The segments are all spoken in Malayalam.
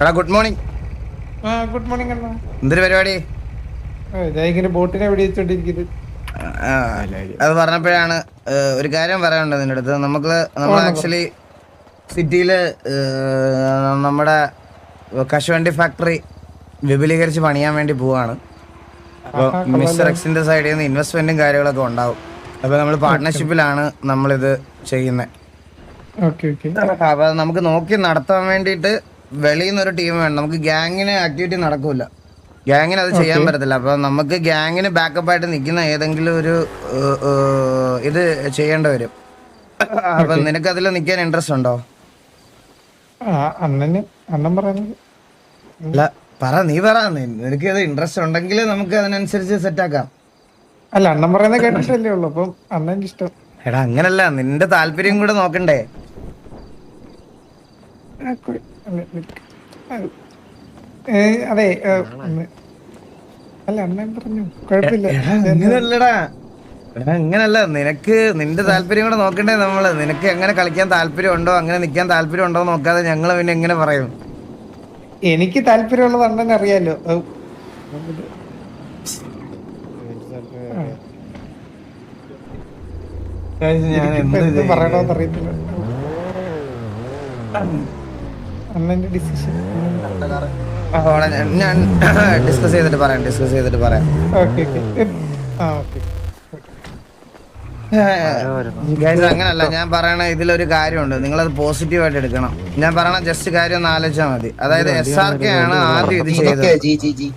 എടാ ഗുഡ് മോർണിംഗ് ആ ഗുഡ് മോർണിംഗ് അണ്ണാ. എന്തൊരു പരിപാടി? ഇങ്ങനെ ബോട്ടിനെ വെടിവെച്ചോണ്ടിരിക്കുന്നത് അത് പറഞ്ഞപ്പോഴാണ് ഒരു കാര്യം പറയാനുണ്ട് നിന്റെ അടുത്ത്. നമുക്ക് നമ്മൾ ആക്ച്വലി സിറ്റിയിൽ നമ്മുടെ കശുവണ്ടി ഫാക്ടറി വിപുലീകരിച്ച് പണിയാൻ വേണ്ടി പോവാണ്. അപ്പോൾ മിസ്റ്റർ എക്സിന്റെ സൈഡിൽ നിന്ന് ഇൻവെസ്റ്റ്മെന്റും കാര്യങ്ങളൊക്കെ ഉണ്ടാവും. അപ്പോൾ നമ്മൾ പാർട്ട്ണർഷിപ്പിലാണ് നമ്മളിത് ചെയ്യുന്നത് ഓക്കെ ഓക്കെ. അപ്പൊ നമുക്ക് നോക്കി നടത്താൻ വേണ്ടിയിട്ട് വെളിയിൽ നിന്നൊരു ടീം വേണം. നമുക്ക് ഗ്യാങ്ങിന് ആക്ടിവിറ്റി നടക്കൂല. ഗ്യാങ്ങിന് അത് ചെയ്യാൻ പറ്റത്തില്ല. അപ്പൊ നമുക്ക് ഗ്യാങ്ങിന് ബാക്കപ്പ് ആയിട്ട് നിൽക്കുന്ന ഏതെങ്കിലും ഒരു ഇത് ചെയ്യേണ്ടി വരും. അപ്പൊ നിനക്ക് അതിൽ നിൽക്കാൻ ഇൻട്രസ്റ്റ് ഉണ്ടോ? അണ്ണന് അണ്ണൻ പറയുന്നത് അല്ല പറ നീ പറ. നിനക്ക് അത് ഇൻട്രസ്റ്റ് ഉണ്ടെങ്കിൽ നമുക്ക് അതിനനുസരിച്ച് സെറ്റ് ആക്കാം. അല്ല അണ്ണൻ പറയുന്നത് കേട്ടിട്ടല്ലേ ഉള്ളു. അപ്പം അണ്ണൻ ഇഷ്ടം. എടാ അങ്ങനല്ല. നിന്റെ താല്പര്യം കൂടെ നോക്കണ്ടേ. അതെ അല്ല അണ്ണൻ പറഞ്ഞു കുഴപ്പമില്ല. അങ്ങനല്ലടാ അങ്ങനല്ല നിനക്ക് നിന്റെ താല്പര്യം കൂടെ നോക്കണ്ടേ നമ്മൾ? നിനക്ക് എങ്ങനെ കളിക്കാൻ താല്പര്യം ഉണ്ടോ അങ്ങനെ നിൽക്കാൻ താല്പര്യം ഉണ്ടോ നോക്കാതെ ഞങ്ങൾ പിന്നെ എങ്ങനെ പറയും? എനിക്ക് താല്പര്യമുള്ളത് അണ്ണൻ അറിയാലോ. ഞാൻ പറയണോന്നറിയത്തില്ല എന്ത് അണ്ണന്റെ ഡിസിഷൻ ഞാൻ- ഡിസ്കസ് ചെയ്തിട്ട് പറയാം ഡിസ്കസ് ചെയ്തിട്ട് പറയാം. ഓക്കെ ഓക്കെ ആ ഓക്കെ Guys, അങ്ങനല്ല. ഞാൻ പറയണ ഇതിലൊരു കാര്യമുണ്ട്. നിങ്ങളത് പോസിറ്റീവ് ആയിട്ട് എടുക്കണം. ഞാൻ പറയണ ജസ്റ്റ് കാര്യം ഒന്ന് ആലോചിച്ചാൽ മതി. അതായത് എസ് ആർ കെ ആണ് ആദ്യം ഇത് ചെയ്തത്.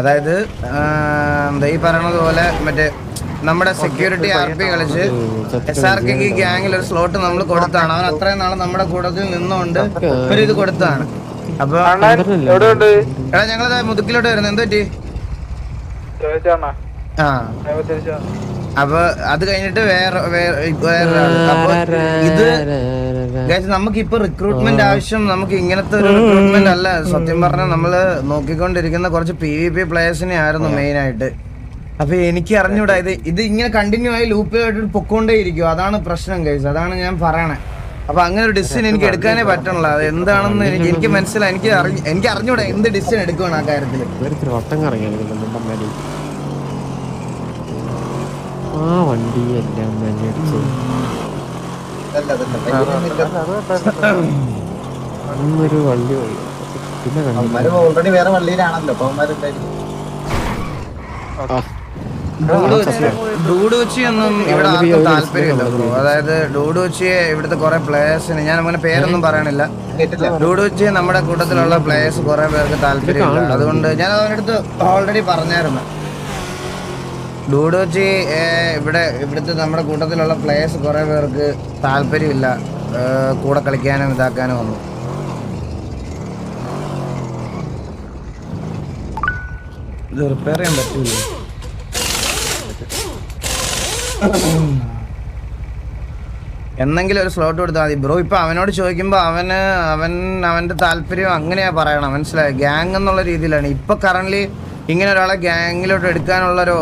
അതായത് ഈ പറയണത് പോലെ മറ്റേ നമ്മുടെ സെക്യൂരിറ്റി ആർ പി കളിച്ച് എസ് ആർ കെക്ക് ഗ്യാങ്ങിൽ ഒരു സ്ലോട്ട് നമ്മൾ കൊടുത്താണ്. അവൻ അത്രയും നാളെ നമ്മുടെ കൂട്ടത്തിൽ നിന്നുകൊണ്ട് ഒരു ഇത് കൊടുത്താണ്. അപ്പൊ എടാ ഞങ്ങളത് മുതുക്കിലോട്ട് വരുന്നത് എന്ത് പറ്റി? ആ. അപ്പൊ അത് കഴിഞ്ഞിട്ട് വേറെ വേറെ അപ്പൊ ഇത് നമുക്ക് ഇപ്പൊ റിക്രൂട്ട്മെന്റ് ആവശ്യം നമുക്ക് ഇങ്ങനത്തെ ഒരു റിക്രൂട്ട്മെന്റ് അല്ല. സത്യം പറഞ്ഞാൽ നമ്മൾ നോക്കിക്കൊണ്ടിരിക്കുന്ന കുറച്ച് പി വി പി പ്ലേയേഴ്സിനെ ആയിരുന്നു മെയിൻ ആയിട്ട്. അപ്പൊ എനിക്ക് അറിഞ്ഞൂടാ ഇത് ഇത് ഇങ്ങനെ കണ്ടിന്യൂ ആയി ലൂപ്പിലായിട്ട് പൊക്കോണ്ടേ ഇരിക്കും അതാണ് പ്രശ്നം കഴിച്ചത് അതാണ് ഞാൻ പറയണേ. അപ്പൊ അങ്ങനെ ഒരു ഡിസിഷൻ എനിക്ക് എടുക്കാനേ പറ്റണല്ലോ. അത് എന്താണെന്ന് എനിക്ക് എനിക്ക് മനസ്സിലായി. എനിക്ക് അറിഞ്ഞു എനിക്ക് അറിഞ്ഞൂടാ എന്ത് ഡിസിഷൻ എടുക്കണം ആ കാര്യത്തിൽ ആ വണ്ടി എല്ലാം തന്നെ അന്നൊരു വണ്ടി പോയി. പിന്നെ ഓൾറെഡി വേറെ വള്ളിയിലാണല്ലോ അപ്പൊ ഡൂഡ് ഒന്നും ഇവിടെ ആർക്കും താല്പര്യമില്ല ബ്രോ. അതായത് ഡൂഡ് വെച്ച് ഇവിടുത്തെ കുറെ പ്ലേയേഴ്സിന് ഞാൻ അങ്ങനെ പേരൊന്നും പറയണില്ല. ഡൂഡ് വെച്ച് നമ്മുടെ കൂട്ടത്തിലുള്ള പ്ലേയേഴ്സ് കുറെ പേർക്ക് താല്പര്യമില്ല. അതുകൊണ്ട് ഞാൻ അവനടുത്ത് ഓൾറെഡി പറഞ്ഞായിരുന്നു. ഡൂഡ് വെച്ച് ഇവിടെ ഇവിടുത്തെ നമ്മുടെ കൂട്ടത്തിലുള്ള പ്ലേയേഴ്സ് കുറെ പേർക്ക് താല്പര്യമില്ല. കൂടെ കളിക്കാനും ഇതാക്കാനും ഒന്നും. ഇത് റിപ്പയർ ചെയ്യാൻ പറ്റൂലേ? എന്നെങ്കിലും ഒരു സ്ലോട്ട് കൊടുത്താൽ മതി. ബ്രോ ഇപ്പൊ അവനോട് ചോദിക്കുമ്പോൾ അവന് അവൻ അവന്റെ താല്പര്യം അങ്ങനെയാണ് പറയണം. മനസ്സിലായി? ഗ്യാങ് എന്നുള്ള രീതിയിലാണ്. ഇപ്പൊ കറന്റ് ഇങ്ങനെ ഒരാളെ ഗ്യാങ്ങിലോട്ട് എടുക്കാനുള്ള ഒരു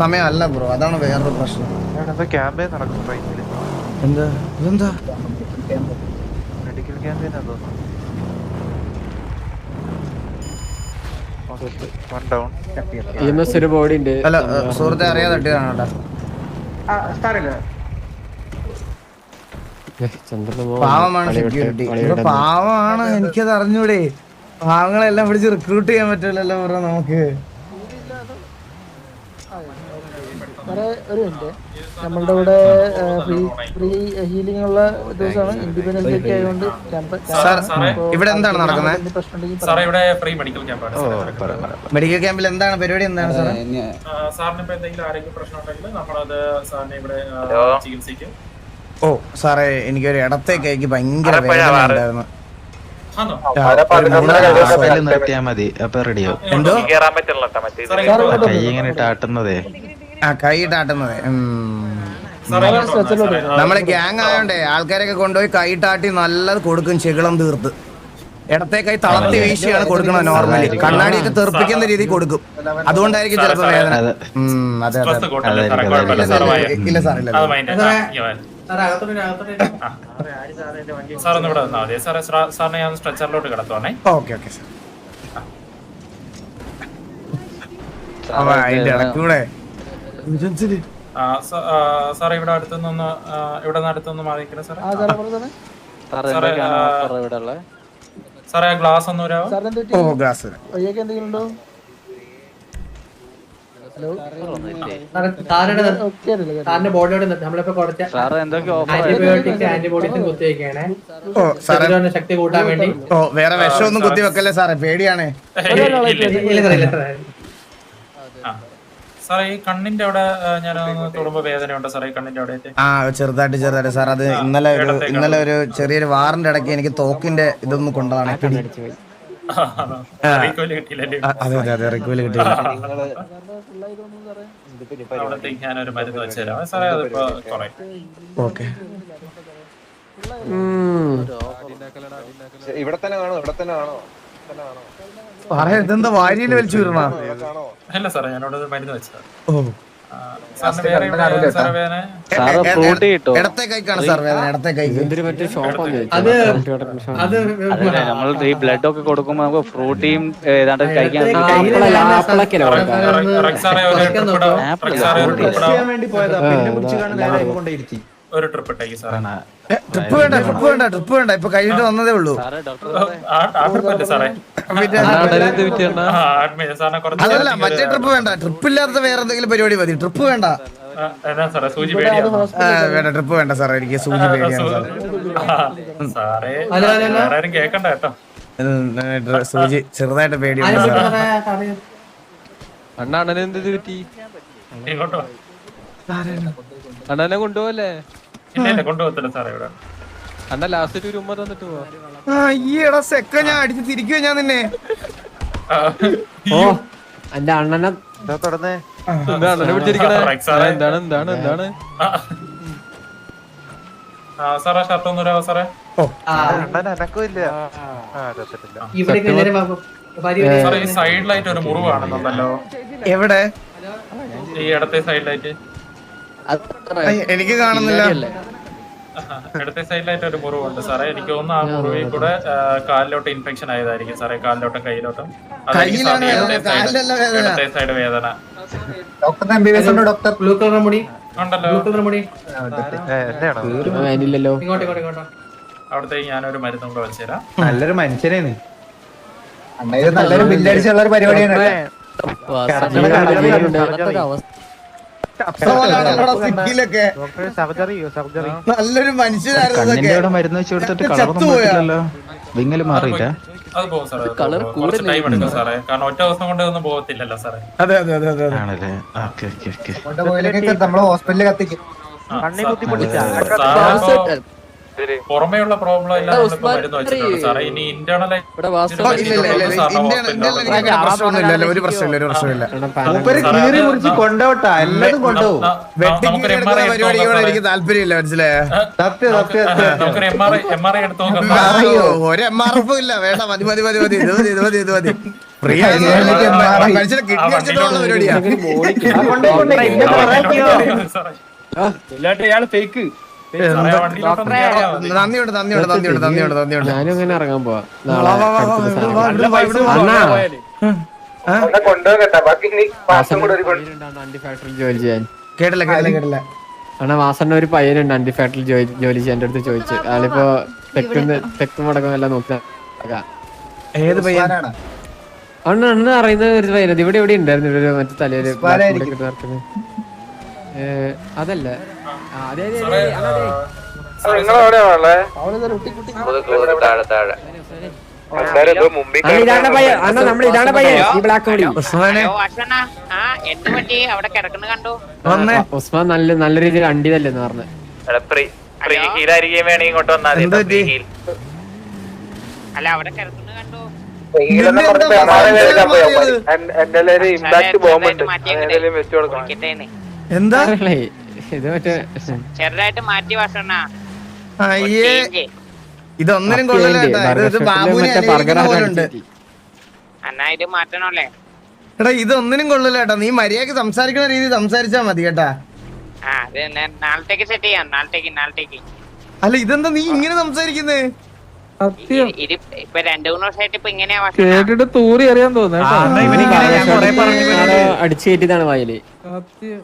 സമയമല്ല ബ്രോ അതാണ് വേറൊരു പ്രശ്നം. എന്താ? ഇതെന്താ? മെഡിക്കൽ അല്ല സുഹൃത്തെ അറിയാതെ തട്ടിയതാണ് കേട്ടോ പാവമാണ് സെക്യൂരിറ്റി ഇപ്പൊ പാവമാണ് എനിക്കത് അറിഞ്ഞൂടെ. പാവങ്ങളെല്ലാം പിടിച്ച് റിക്രൂട്ട് ചെയ്യാൻ പറ്റില്ലല്ലോ ബ്രോ നമുക്ക്. ഒരു മിനിറ്റ്. നമ്മളുടെ ഇവിടെ ഫ്രീ ഫ്രീ ഹീലിംഗ് ഉള്ള ദിവസമാണ്. ഇൻഡിപെൻഡൻസ് ഡേ ആയതുകൊണ്ട് ഇവിടെ എന്താണ് നടക്കുന്നത്? സാറേ ഇവിടെ ഫ്രീ മെഡിക്കൽ ക്യാമ്പാണ് മെഡിക്കൽ ക്യാമ്പിൽ എന്താണ്? പരിപാടി എന്താണ് സാറിന് ഇപ്പൊ എന്തെങ്കിലും ആരോഗ്യ പ്രശ്നം ഉണ്ടെങ്കിൽ നമ്മളത് സാറിനെ ഇവിടെ ചികിത്സിക്കും. ഓ സാറേ എനിക്കൊരു ഇടത്തേക്ക് എനിക്ക് ഭയങ്കര വേദന ഉണ്ടായിരുന്നു. നിർത്തിയാ മതി. അപ്പൊ റെഡിയോ എന്തോ? സാറേ കൈ ഇങ്ങനെ ഇട്ടാട്ടുന്നതേ ആ കൈ ഇട്ടാട്ടുന്നത് നമ്മളെ ഗ്യാങ് ആയോണ്ടേ ആൾക്കാരൊക്കെ കൊണ്ടുപോയി കൈട്ടാട്ടി നല്ലത് കൊടുക്കും ചെകിളം തീർത്ത്. ഇടത്തെ കൈ തളർത്തി വീശിയാണ് കൊടുക്കണത് നോർമലി കണ്ണാടിയൊക്കെ തെറിപ്പിക്കുന്ന രീതി കൊടുക്കും. അതുകൊണ്ടായിരിക്കും ചിലപ്പോ വേദന. അതെ. അതെ ഇല്ല സാർ ഇല്ല അത് മൈൻഡ് സാർ ഒന്ന് ഇവിടെ നിന്നാ മതി. സാറേ സാറിനെ ഞാൻ സ്ട്രെച്ചറിലോട്ട് കിടത്തുവാണേ. Okay okay sir. അതിന്റെ ഇടക്കൂടെ സാറേ ഇവിടെ അടുത്തുനിന്ന് ഇവിടെ നിന്ന് അടുത്തുനിന്ന് മാറിക്കണേ സാറേ? ആ സാറേ ഗ്ലാസ്. ഒന്ന് ഉണ്ടോ? ശക്തി കൂട്ടാൻ വേണ്ടി. ഓ വേറെ വിഷമൊന്നും കുത്തി വെക്കല്ലേ സാറേ? പേടിയാണേ. കണ്ണിന്റെ അവിടെ ആ, ഞാൻ തൊടുമ്പോ വേദനയുണ്ടോ സാറേ ഈ കണ്ണിന്റെ അവിടെ ആ ചെറുതായിട്ട് ചെറുതായിട്ട്. സാർ അത് ഇന്നലെ ഒരു ഇന്നലെ ഒരു ചെറിയൊരു വാറിന്റെ ഇടയ്ക്ക് എനിക്ക് തോക്കിന്റെ ഇതൊന്നും കൊണ്ടതാണ്. അതെ അതെ അതെ റിക്വൽ കിട്ടിയില്ല. ഓക്കെ. ഇവിടെ തന്നെ കാണോ ഇവിടെ തന്നെ കാണോ സാറേ ഇതെന്താ വാരിയിൽ വലിച്ചു വിടണ അല്ല സാറേ ഞാനോട് മരുന്ന് വെച്ചതാ ഓ. നമ്മൾ ഈ ബ്ലഡ് ഒക്കെ കൊടുക്കുമ്പോ നമുക്ക് ഫ്രൂട്ടിയും ഏതാണ്ട് കഴിക്കാൻ ആപ്പിളല്ല ഒരു ട്രിപ്പ് ഇട്ടേക്ക് സാറേ. ട്രിപ്പ് വേണ്ട ട്രിപ്പ് വേണ്ട ട്രിപ്പ് വേണ്ട. ഇപ്പൊ കഴിഞ്ഞിട്ട് വന്നതേ ഉള്ളൂ. സാറേ അതല്ല മറ്റേ ട്രിപ്പ് വേണ്ട. ട്രിപ്പ് ഇല്ലാത്ത വേറെ എന്തെങ്കിലും പരിപാടി മതി. ട്രിപ്പ് വേണ്ട. എന്നാ സാറേ സൂചി പേടിയാണോ? വേണ്ട ട്രിപ്പ് വേണ്ട സാറേ. എനിക്ക് സൂചി പേടിയാണ് സാറേ. കേക്കണ്ട കേട്ടോ. സൂചി ചെറുതായിട്ട് പേടിയാണ് സാർ അണ്ണ അണ്ണന് എന്ത് പറ്റി? അണ്ണനെ കൊണ്ടുപോവല്ലേ? ആ, സെക്ക ഞാൻ അടിച്ച് തിരിക്കുവോ ഞാൻ നിന്നെ. എന്റെ അണ്ണനെ തുടർന്നേ എന്താണ് എന്താണ് എന്താണ് സാറേ ഷർട്ട് ഒന്ന് സാറേ? അണ്ണൻ അനക്കമില്ല ആ ചത്തിട്ടില്ല ഇവിടെ സാറേ ഈ സൈഡിലായിട്ട് ഒരു മുറിവാണെന്നുണ്ടല്ലോ. എവിടെ? ഈ ഇടത്തെ സൈഡിലായിട്ട് എനിക്ക് കാണുന്നില്ല. ഇടത്തെ സൈഡിലായിട്ട് ഒരു മുറിവുണ്ട്. സാറേ എനിക്ക് തോന്നുന്നു ആ മുറിവിൽ കൂടെ കാലിലോട്ട് ഇൻഫെക്ഷൻ ആയതായിരിക്കും. സാറേ കാലിലോട്ടും കയ്യിലോട്ടും. ഇടത്തെ സൈഡ് വേദന. ഉണ്ടല്ലോ. അവിടത്തേക്ക് ഞാനൊരു മരുന്നും കൂടെ വെച്ചുതരാം. നല്ലൊരു മനുഷ്യനാണ്. നല്ലൊരു ബില്ലടിച്ചുള്ള പരിപാടിയാണ്. അപ്സവാലാണല്ലോടാ സിറ്റിയിലൊക്കെ സർജറി സർജറി. നല്ലൊരു മനുഷ്യനായിരുന്നു മരുന്ന് വെച്ച് കൊടുത്തിട്ട് വിങ്ങൽ മാറിയില്ല അത് പോകും സാറേ കാരണം ഒറ്റ ദിവസം കൊണ്ട് ഒന്നും പോകത്തില്ലല്ലോ സാറേ. അതെ അതെ അതെ അതെ അതെ. ആണല്ലേ? Okay okay okay. കൊണ്ടുപോയില്ലെങ്കിൽ നമ്മൾ ഹോസ്പിറ്റലിൽ കത്തിക്കും. സാറിപ്പോ പുറമേയുള്ള പ്രോബ്ലം എല്ലാം നമ്മളിപ്പോ മരുന്ന് വെച്ചിട്ടുണ്ട് സാറേ ഇനി ഇന്റേണൽ ഒരു പ്രശ്നമില്ല ഒരു പ്രശ്നമില്ല കീറി മുറിച്ച് കൊണ്ടോട്ടാ എല്ലാതും കൊണ്ടുപോകും നമുക്കൊരു എം ആർ ഐ എടുത്ത് പരിപാടിയോട് എനിക്ക് താല്പര്യമില്ല മനസ്സിലായോ സത്യം സത്യം നമുക്കൊരു എം ആർ എം ആർ എടുത്ത് അയ്യോ, ഒരു എം ആർ എഫും ഇല്ല വേണ്ട മതി മതി മതി മതി ഇത് മതി ഇത് മതി ഇത് മതി ഫ്രീ മനുഷ്യനെ കിഡ്നി അടിച്ചിട്ടുള്ള പരിപാടിയാ നന്ദിയുണ്ട് നന്ദിയുണ്ട് നന്ദിയുണ്ട് നന്ദിയുണ്ട് നന്ദിയുണ്ട്. ഞാനും അങ്ങനെ ഇറങ്ങാൻ പോവാ. കേട്ടില്ല കേട്ടില്ല കേട്ടില്ല. അണ്ണാ വാസണ്ണ ഒരു പയ്യനുണ്ട് അണ്ടി ഫാക്ടറിയിൽ ജോലി ചെയ്യാന്റെ ചെയ്യാൻ അടുത്ത് ചോദിച്ചു. ആളിപ്പോ തെക്കുന്ന തെക്കും മുടക്കം എല്ലാം നോക്കുക ഏത് പയ്യനാണ് അണ്ണ അണ്ണ അറിയുന്ന ഒരു പയ്യനത് ഇവിടെ എവിടെ ഉണ്ടായിരുന്നു? മറ്റേ തലയിൽ അതല്ല. എന്ത് അവിടെ കണ്ടു. ഉസ്മാൻ നല്ല നല്ല രീതിയിൽ അണ്ടി എന്ന് പറഞ്ഞു എന്ത് പറ്റി? അല്ല അവിടെ കിടക്കുന്ന കണ്ടു. ഇതിന്റെ എന്താ മനസ്സിലാക്കാൻ പോയത്? ഇമ്പാക്ട് ബോംബുണ്ട് വെച്ചോളൂ എന്താ ഇത് മറ്റേ ചെറുതായിട്ട് മാറ്റി ഭക്ഷണ അയ്യേ ഇതൊന്നിനും കൊള്ളില്ല കേട്ടാ. ഇത് മാറ്റണല്ലേ എടാ ഇതൊന്നിനും കൊള്ളില്ല കേട്ടാ. നീ മര്യാദയ്ക്ക് സംസാരിക്കുന്ന രീതി സംസാരിച്ചാ മതി കേട്ടാ. ആ അത് ഞാൻ നാളത്തേക്ക് സെറ്റ് ചെയ്യാം. നാളത്തേക്ക് നാളത്തേക്ക്. അല്ല ഇതെന്താ നീ ഇങ്ങനെ സംസാരിക്കുന്നേ? കേട്ടിട്ട് തൂറി അറിയാൻ തോന്നുന്നു അടിച്ചു കയറ്റിയതാണ് വായിൽ. സത്യം.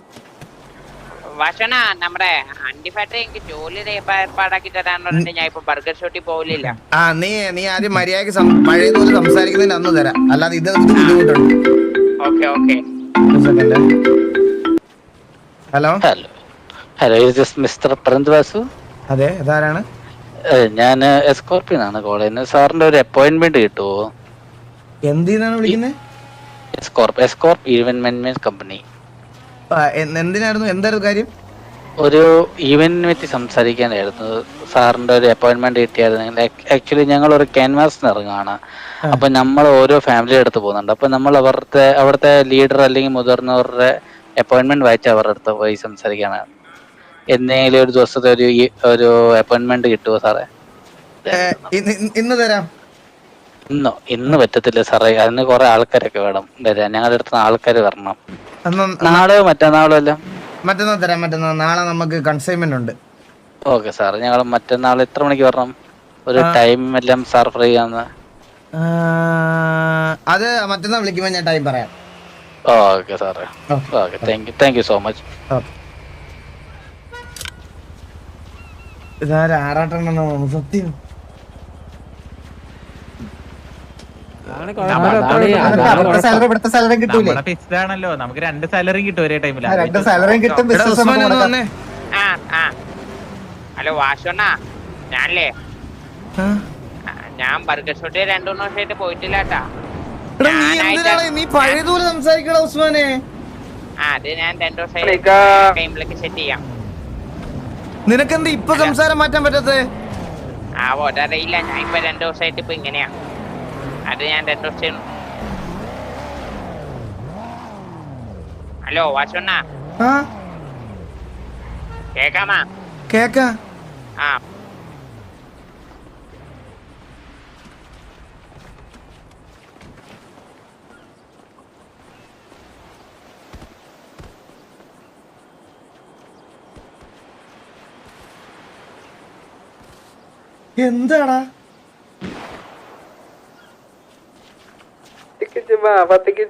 ഭക്ഷണ നമ്മുടെ അണ്ടി ഫാക്ടറി എനിക്ക് ജോലി ഏർപ്പാടാക്കി തരാന്ന് ഞാൻ ഇപ്പൊ ബർഗർ ഷോട്ടിൽ പോകില്ല ആ നീ നീ ആദ്യം മര്യാദയ്ക്ക് പഴയതുപോലെ സംസാരിക്കുന്നതിന് അന്ന് തരാം. അല്ലാതെ ഇത് ബുദ്ധിമുട്ടുണ്ട്. Okay okay. Second hello? Hello. Hello mister പ്രന്ത് Vasu. അതെ ഇതാരാണ്? ഞാൻ കോൾ ചെയ്യുന്നത്. സാറിന്റെ ഒരു അപ്പോയിന്റ്മെന്റ് കിട്ടുമോ എന്തിനാണ് വിളിക്കുന്നത് Escorp Escorp event management company എന്തിനായിരുന്നു? എന്തായിരുന്നു കാര്യം? ഒരു ഈവെന്റിനെ പറ്റി സംസാരിക്കാനായിരുന്നു സാറിന്റെ ഒരു അപ്പോയിന്റ്മെന്റ് കിട്ടിയായിരുന്നു. ആക്ച്വലി ഞങ്ങൾ ഒരു ക്യാൻവാസിന് ഇറങ്ങുകയാണ് അപ്പൊ നമ്മൾ ഓരോ ഫാമിലി അടുത്ത് പോകുന്നുണ്ട്. അപ്പൊ നമ്മൾ അവരുടെ അവിടുത്തെ ലീഡർ അല്ലെങ്കിൽ മുതിർന്നവരുടെ അപ്പോയിന്റ്മെന്റ് വായിച്ച് അവരുടെ അടുത്ത് പോയി സംസാരിക്കാനാണ്. എന്തെങ്കിലും ഒരു ദിവസത്തെ ഒരു ഒരു അപ്പോയിന്റ്മെന്റ് കിട്ടുമോ സാറേ? ഇന്ന് തരാം. ഇന്നോ? ഇന്ന് പറ്റത്തില്ല സാറേ. അതിന് കുറെ ആൾക്കാരൊക്കെ വേണം. വരാൻ. ഞങ്ങളുടെ അടുത്ത് ആൾക്കാർ വരണം. അന്ന് നാളെയോ എല്ലാം മറ്റന്നാൾ തരാം മറ്റന്നാൾ. നാളെ നമുക്ക് കൺസൈൻമെന്റ് ഉണ്ട്. ഓക്കെ സാർ ഞങ്ങൾ മറ്റന്നാൾ എത്ര മണിക്ക് വരണം? ഒരു ടൈം എല്ലാം സാർ ഫ്രീ ആണ് അത് മറ്റന്നാൾ വിളിക്കുമ്പോൾ ഞാൻ ടൈം പറയാം. ഓക്കെ സാറേ. Okay. Thank you thank you so much ഇതാരും ആറാട്ടെണ്ണോ സത്യം? ഫിക്സ്ഡ് ആണല്ലോ. നമുക്ക് രണ്ട് സാലറി കിട്ടും ഒരേ ടൈമിൽ ആ, രണ്ട് സാലറിയും കിട്ടും ഹലോ വാഷണ്ണാ ഞാനല്ലേ? ഞാൻ ബർഗർ ഷോട്ടിൽ രണ്ടു മൂന്ന് വർഷമായിട്ട് പോയിട്ടില്ലാട്ടാ നീ പഴയതുപോലെ സംസാരിക്കണ ഉസ്മാനെ? ആ അത് ഞാൻ രണ്ടു വർഷമായിട്ട് സെറ്റ് ചെയ്യാം. നിനക്കെന്ത് ഇപ്പൊ സംസാരം മാറ്റാൻ പറ്റത്തേ? ആ അറിയില്ല ഞാൻ ഇപ്പൊ രണ്ടു ദിവസമായിട്ട് ഇപ്പൊ ഇങ്ങനെയാ. അത് ഞാൻ രണ്ടു ചെയ്യുന്നു. ഹലോ വാസുണ്ണ. ആ? കേക്കാമാ? കേക്ക. ആ. എന്താടാ? ചുമ്മാ പത്തിക്ക്